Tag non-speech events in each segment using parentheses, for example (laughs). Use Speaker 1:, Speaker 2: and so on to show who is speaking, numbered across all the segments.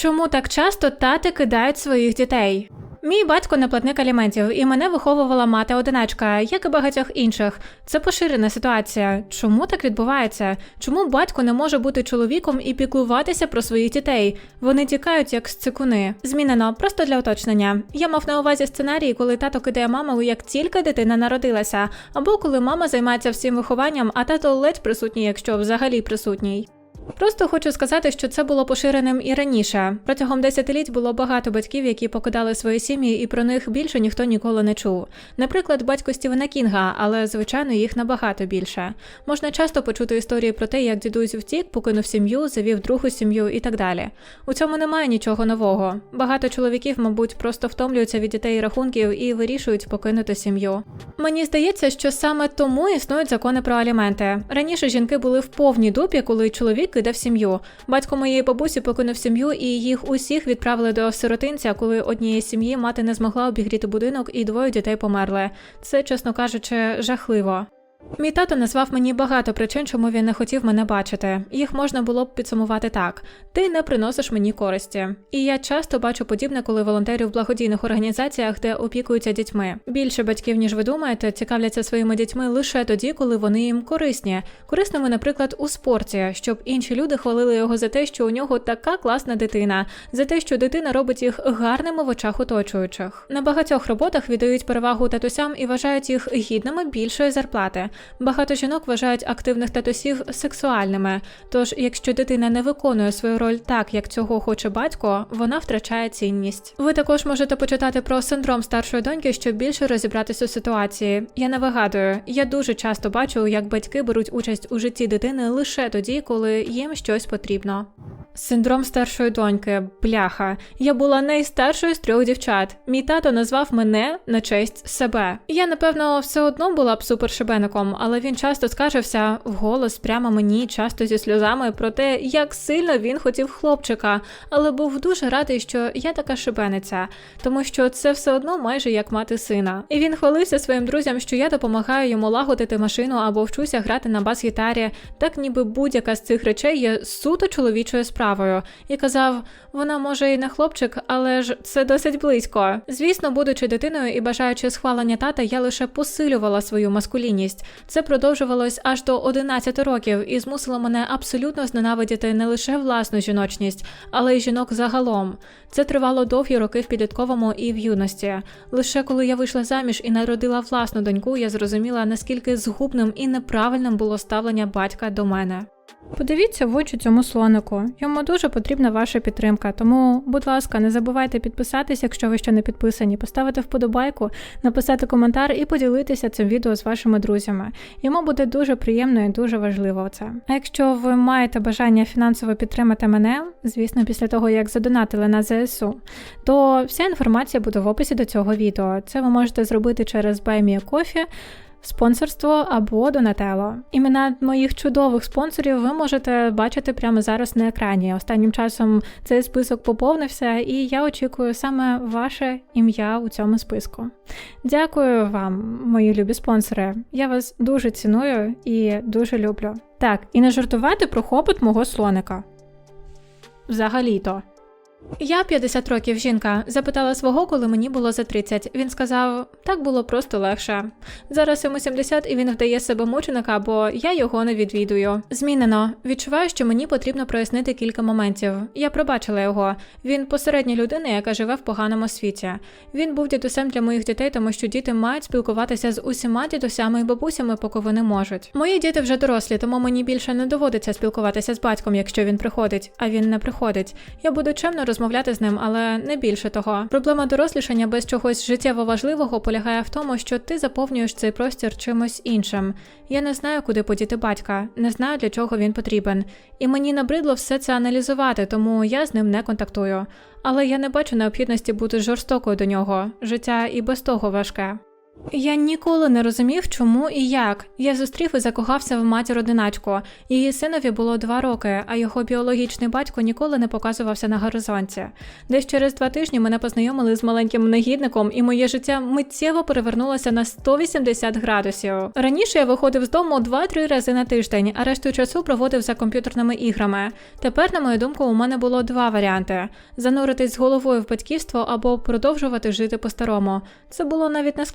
Speaker 1: Чому так часто тати кидають своїх дітей? Мій батько не платник аліментів, і мене виховувала мати одиначка, як і багатьох інших. Це поширена ситуація. Чому так відбувається? Чому батько не може бути чоловіком і піклуватися про своїх дітей? Вони тікають як з цикуни. Змінено просто для уточнення. Я мав на увазі сценарій, коли тато кидає маму, як тільки дитина народилася, або коли мама займається всім вихованням, а тато ледь присутній, якщо взагалі присутній. Просто хочу сказати, що це було поширеним і раніше. Протягом десятиліть було багато батьків, які покидали свої сім'ї, і про них більше ніхто ніколи не чув. Наприклад, батько Стівена Кінга, але звичайно їх набагато більше. Можна часто почути історії про те, як дідусь втік, покинув сім'ю, завів другу сім'ю і так далі. У цьому немає нічого нового. Багато чоловіків, мабуть, просто втомлюються від дітей рахунків і вирішують покинути сім'ю. Мені здається, що саме тому існують закони про аліменти. Раніше жінки були в повній дупі, коли чоловік кидав сім'ю. Батько моєї бабусі покинув сім'ю, і їх усіх відправили до сиротинця, коли однієї сім'ї мати не змогла обігріти будинок, і двоє дітей померли. Це, чесно кажучи, жахливо. Мій тато назвав мені багато причин, чому він не хотів мене бачити. Їх можна було б підсумувати так: ти не приносиш мені користі. І я часто бачу подібне, коли волонтерю в благодійних організаціях, де опікуються дітьми. Більше батьків, ніж ви думаєте, цікавляться своїми дітьми лише тоді, коли вони їм корисні. Корисними, наприклад, у спорті, щоб інші люди хвалили його за те, що у нього така класна дитина, за те, що дитина робить їх гарними в очах оточуючих. На багатьох роботах віддають перевагу татусям і вважають їх гідними більшої зарплати. Багато жінок вважають активних татусів сексуальними. Тож, якщо дитина не виконує свою роль так, як цього хоче батько, вона втрачає цінність. Ви також можете почитати про синдром старшої доньки, щоб більше розібратися у ситуації. Я не вигадую, я дуже часто бачу, як батьки беруть участь у житті дитини лише тоді, коли їм щось потрібно. Синдром старшої доньки, бляха. Я була найстаршою з трьох дівчат. Мій тато назвав мене на честь себе. Я, напевно, все одно була б супершибеником, але він часто скаржився вголос прямо мені, часто зі сльозами про те, як сильно він хотів хлопчика, але був дуже радий, що я така шибениця, тому що це все одно майже як мати сина. І він хвалився своїм друзям, що я допомагаю йому лагодити машину або вчуся грати на бас-гітарі, так ніби будь-яка з цих речей є суто чоловічою справою, і казав: вона може і не хлопчик, але ж це досить близько. Звісно, будучи дитиною і бажаючи схвалення тата, я лише посилювала свою маскулінність. Це продовжувалось аж до 11 років і змусило мене абсолютно зненавидіти не лише власну жіночність, але й жінок загалом. Це тривало довгі роки в підлітковому і в юності. Лише коли я вийшла заміж і народила власну доньку, я зрозуміла, наскільки згубним і неправильним було ставлення батька до мене. Подивіться в очі цьому слонику. Йому дуже потрібна ваша підтримка. Тому, будь ласка, не забувайте підписатись, якщо ви ще не підписані, поставити вподобайку, написати коментар і поділитися цим відео з вашими друзями. Йому буде дуже приємно і дуже важливо це. А якщо ви маєте бажання фінансово підтримати мене, звісно, після того як задонатили на ЗСУ, то вся інформація буде в описі до цього відео. Це ви можете зробити через BuyMeACoffee, спонсорство або Донателло. Імена моїх чудових спонсорів ви можете бачити прямо зараз на екрані. Останнім часом цей список поповнився, і я очікую саме ваше ім'я у цьому списку. Дякую вам, мої любі спонсори. Я вас дуже ціную і дуже люблю. Так, і не жартувати про хобот мого слоника. Взагалі-то. Я 50 років жінка. Запитала свого, коли мені було за 30. Він сказав, так було просто легше. Зараз йому 70 і він вдає себе мученика, бо я його не відвідую. Змінено. Відчуваю, що мені потрібно прояснити кілька моментів. Я пробачила його. Він посередня людина, яка живе в поганому світі. Він був дідусем для моїх дітей, тому що діти мають спілкуватися з усіма дідусями і бабусями, поки вони можуть. Мої діти вже дорослі, тому мені більше не доводиться спілкуватися з батьком, якщо він приходить, а він не приходить. Я буду чемно розмовляти з ним, але не більше того. Проблема дорослішання без чогось життєво важливого полягає в тому, що ти заповнюєш цей простір чимось іншим. Я не знаю, куди подіти батька, не знаю, для чого він потрібен. І мені набридло все це аналізувати, тому я з ним не контактую. Але я не бачу необхідності бути жорстокою до нього. Життя і без того важке. Я ніколи не розумів, чому і як. Я зустрів і закохався в матір одиначку. Її синові було два роки, а його біологічний батько ніколи не показувався на горизонті. Десь через два тижні мене познайомили з маленьким негідником, і моє життя миттєво перевернулося на 180 градусів. Раніше я виходив з дому 2-3 рази на тиждень, а решту часу проводив за комп'ютерними іграми. Тепер, на мою думку, у мене було два варіанти: зануритись з головою в батьківство або продовжувати жити по-старому. Це було навіть не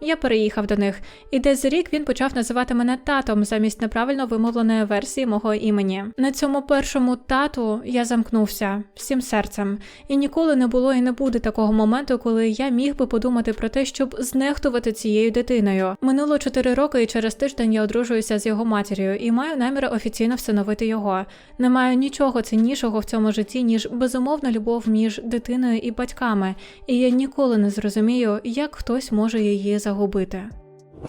Speaker 1: Я переїхав до них, і десь рік він почав називати мене татом замість неправильно вимовленої версії мого імені. На цьому першому тату я замкнувся всім серцем, і ніколи не було і не буде такого моменту, коли я міг би подумати про те, щоб знехтувати цією дитиною. Минуло 4 роки, і через тиждень я одружуюся з його матір'ю і маю намір офіційно всиновити його. Не маю нічого ціннішого в цьому житті, ніж безумовна любов між дитиною і батьками, і я ніколи не зрозумію, як хтось може її загубити.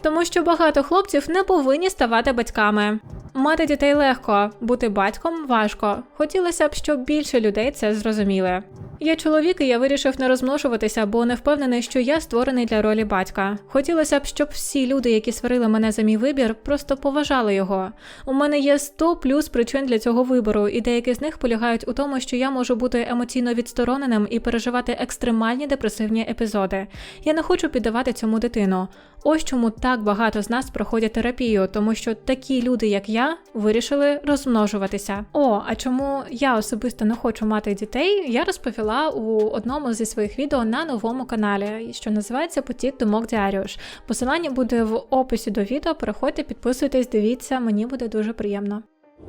Speaker 1: Тому що багато хлопців не повинні ставати батьками. Мати дітей легко, бути батьком важко. Хотілося б, щоб більше людей це зрозуміли. Я чоловік, і я вирішив не розмножуватися, бо не впевнений, що я створений для ролі батька. Хотілося б, щоб всі люди, які сварили мене за мій вибір, просто поважали його. У мене є 100 плюс причин для цього вибору, і деякі з них полягають у тому, що я можу бути емоційно відстороненим і переживати екстремальні депресивні епізоди. Я не хочу піддавати цьому дитину. Ось чому так багато з нас проходять терапію, тому що такі люди, як я, вирішили розмножуватися. О, а чому я особисто не хочу мати дітей, я розповіла у одному зі своїх відео на новому каналі, що називається Потік думок Діаріуш. Посилання буде в описі до відео. Переходьте, підписуйтесь, дивіться, мені буде дуже приємно.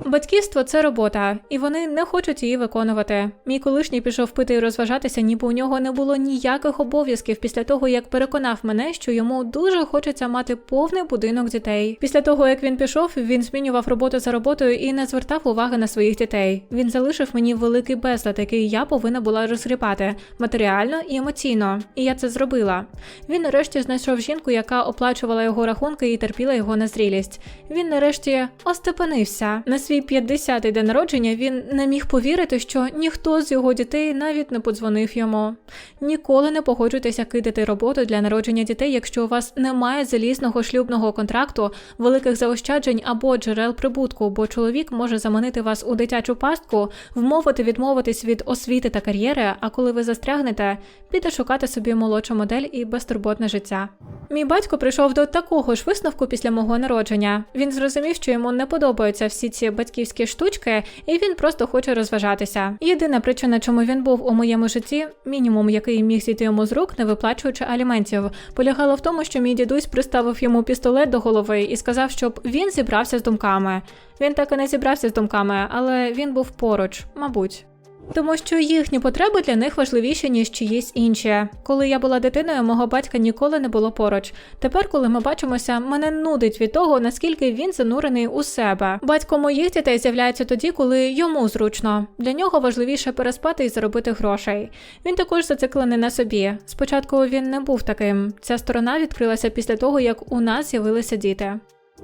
Speaker 1: Батьківство це робота, і вони не хочуть її виконувати. Мій колишній пішов пити і розважатися, ніби у нього не було ніяких обов'язків після того, як переконав мене, що йому дуже хочеться мати повний будинок дітей. Після того, як він пішов, він змінював роботу за роботою і не звертав уваги на своїх дітей. Він залишив мені великий безлад, який я повинна була розгрібати матеріально і емоційно. І я це зробила. Він нарешті знайшов жінку, яка оплачувала його рахунки і терпіла його незрілість. Він нарешті остепенився. Свій 50-й день народження він не міг повірити, що ніхто з його дітей навіть не подзвонив йому. Ніколи не погоджуйтеся кидати роботу для народження дітей, якщо у вас немає залізного шлюбного контракту, великих заощаджень або джерел прибутку, бо чоловік може заманити вас у дитячу пастку, вмовити відмовитись від освіти та кар'єри. А коли ви застрягнете, піде шукати собі молодшу модель і безтурботне життя. Мій батько прийшов до такого ж висновку після мого народження. Він зрозумів, що йому не подобаються всі ці батьківські штучки, і він просто хоче розважатися. Єдина причина, чому він був у моєму житті, мінімум, який міг зійти йому з рук, не виплачуючи аліментів, полягало в тому, що мій дідусь приставив йому пістолет до голови і сказав, щоб він зібрався з думками. Він так і не зібрався з думками, але він був поруч, мабуть. Тому що їхні потреби для них важливіші, ніж чиїсь інші. Коли я була дитиною, мого батька ніколи не було поруч. Тепер, коли ми бачимося, мене нудить від того, наскільки він занурений у себе. Батько моїх дітей з'являється тоді, коли йому зручно. Для нього важливіше переспати і заробити грошей. Він також зациклений на собі. Спочатку він не був таким. Ця сторона відкрилася після того, як у нас з'явилися діти.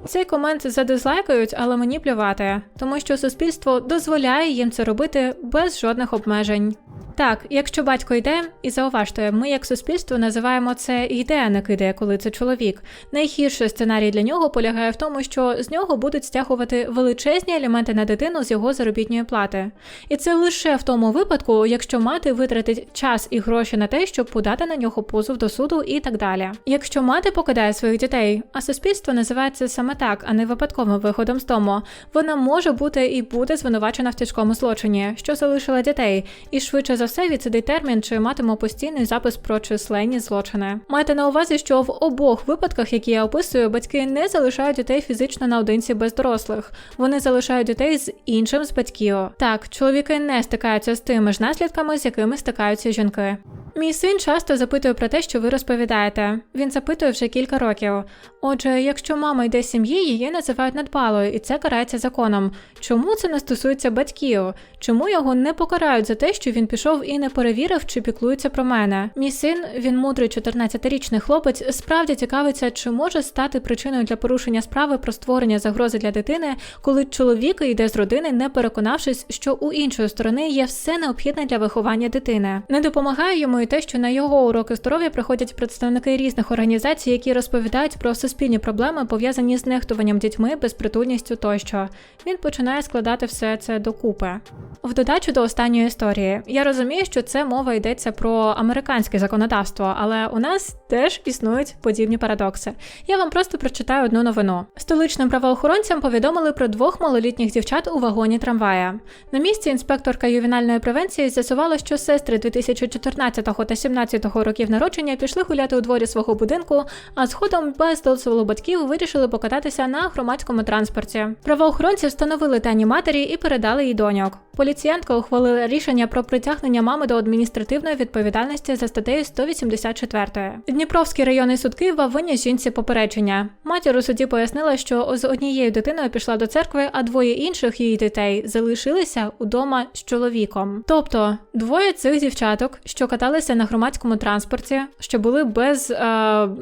Speaker 1: Цей комент задизлайкають, але мені плювати, тому що суспільство дозволяє їм це робити без жодних обмежень. Так, якщо батько йде, і зауважте, ми як суспільство називаємо це йде, а коли це чоловік. Найгірший сценарій для нього полягає в тому, що з нього будуть стягувати величезні елементи на дитину з його заробітної плати. І це лише в тому випадку, якщо мати витратить час і гроші на те, щоб подати на нього позов до суду і так далі. Якщо мати покидає своїх дітей, а суспільство називає це саме так, а не випадковим виходом з дому, вона може бути і буде звинувачена в тяжкому злочині, що залишила дітей, і швидше за все відсидить термін чи матиме постійний запис про численні злочини. Майте на увазі, що в обох випадках, які я описую, батьки не залишають дітей фізично наодинці без дорослих. Вони залишають дітей з іншим з батьків. Так, чоловіки не стикаються з тими ж наслідками, з якими стикаються жінки. Мій син часто запитує про те, що ви розповідаєте. Він запитує вже кілька років. Отже, якщо мама йде з сім'ї, її називають надбалою, і це карається законом. Чому це не стосується батьків? Чому його не покарають за те, що він пішов і не перевірив, чи піклується про мене? Мій син, він мудрий 14-річний хлопець, справді цікавиться, чи може стати причиною для порушення справи про створення загрози для дитини, коли чоловік йде з родини, не переконавшись, що у іншої сторони є все необхідне для виховання дитини. Не допомагає йому і те, що на його уроки здоров'я приходять представники різних організацій, які розповідають про суспільні проблеми, пов'язані з нехтуванням дітьми, безпритульністю тощо. Він починає складати все це докупи. В додачу до останньої історії, я розумію, що це мова йдеться про американське законодавство, але у нас теж існують подібні парадокси. Я вам просто прочитаю одну новину. Столичним правоохоронцям повідомили про двох малолітніх дівчат у вагоні трамвая. На місці інспекторка ювенальної превенції з'ясувала, що сестри 2014 та 2017 років народження пішли гуляти у дворі свого будинку, а згодом без дозволу батьків вирішили покататися на громадському транспорті. Правоохоронці встановили дані матері і передали їй доньок. Поліціянтка ухвалила рішення про притягнення мами до адміністративної відповідальності за статтею 184. Дніпровський районний суд Києва виніс жінці попередження. Матір у суді пояснила, що з однією дитиною пішла до церкви, а двоє інших її дітей залишилися удома з чоловіком. Тобто двоє цих дівчаток, що каталися на громадському транспорті, що були без е,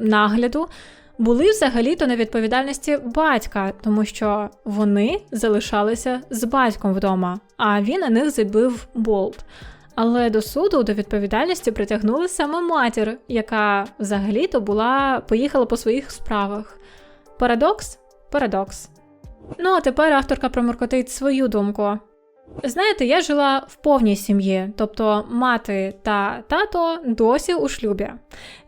Speaker 1: нагляду. Були взагалі-то на відповідальності батька, тому що вони залишалися з батьком вдома, а він на них забив болт. Але до суду до відповідальності притягнули саме матір, яка взагалі-то була поїхала по своїх справах. Парадокс? Парадокс. Ну а тепер авторка проморкотить свою думку. Знаєте, я жила в повній сім'ї, тобто мати та тато досі у шлюбі.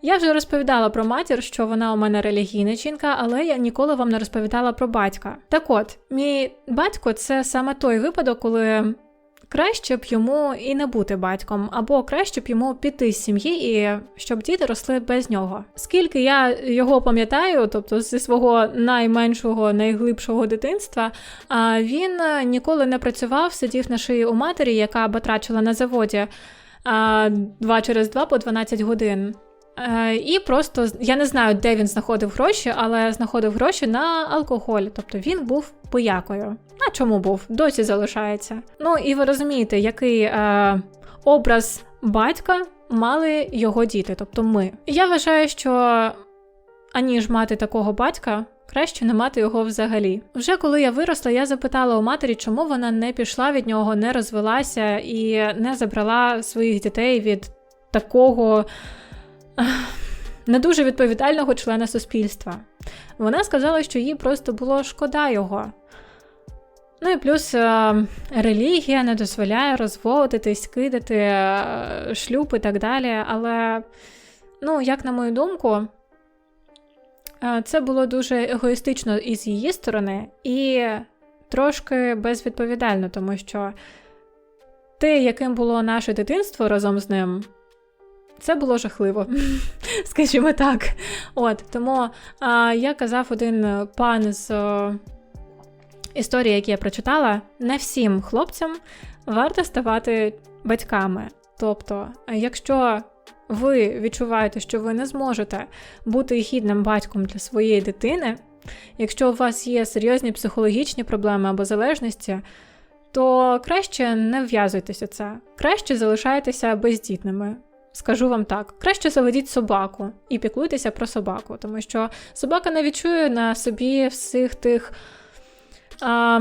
Speaker 1: Я вже розповідала про матір, що вона у мене релігійна жінка, але я ніколи вам не розповідала про батька. Так от, мій батько це саме той випадок, коли краще б йому і не бути батьком, або краще б йому піти з сім'ї і щоб діти росли без нього. Скільки я його пам'ятаю, тобто зі свого найменшого, найглибшого дитинства, він ніколи не працював, сидів на шиї у матері, яка батрачила на заводі а, два через два по 12 годин. Е, І просто я не знаю, де він знаходив гроші, але знаходив гроші на алкоголь. Тобто він був поякою. А чому був? Досі залишається. Ну і ви розумієте, який е, образ батька мали його діти, тобто ми. Я вважаю, що аніж мати такого батька. Краще не мати його взагалі. Вже коли я виросла, я запитала у матері, чому вона не пішла від нього, не розвелася і не забрала своїх дітей від такого не дуже відповідального члена суспільства. Вона сказала, що їй просто було шкода його. Ну і плюс е, релігія не дозволяє розводитись, кидати е, шлюб і так далі. Але, ну, як на мою думку, е, це було дуже егоїстично із її сторони і трошки безвідповідально, тому що те, яким було наше дитинство разом з ним. Це було жахливо, (laughs) скажімо так. От Тому а, я казав один пан з о, історії, які я прочитала, не всім хлопцям варто ставати батьками. Тобто, якщо ви відчуваєте, що ви не зможете бути гідним батьком для своєї дитини, якщо у вас є серйозні психологічні проблеми або залежності, то краще не вв'язуйтеся це, краще залишайтеся бездітними. Скажу вам так, краще заведіть собаку і піклуйтеся про собаку, тому що собака не відчує на собі всіх тих а,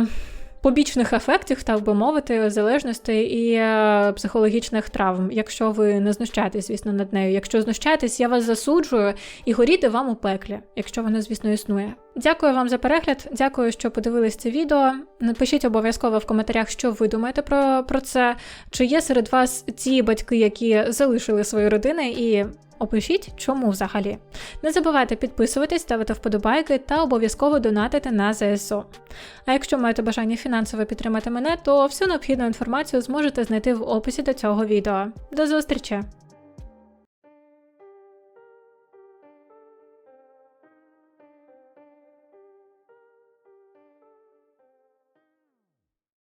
Speaker 1: побічних ефектів, так би мовити, залежностей і е, психологічних травм, якщо ви не знущаєтесь, звісно, над нею. Якщо знущаєтесь, я вас засуджую і горіти вам у пеклі, якщо воно, звісно, існує. Дякую вам за перегляд, дякую, що подивились це відео. Напишіть обов'язково в коментарях, що ви думаєте про, про це. Чи є серед вас ті батьки, які залишили свої родини, і опишіть, чому взагалі. Не забувайте підписуватись, ставити вподобайки та обов'язково донатити на ЗСУ. А якщо маєте бажання фінансово підтримати мене, то всю необхідну інформацію зможете знайти в описі до цього відео. До зустрічі!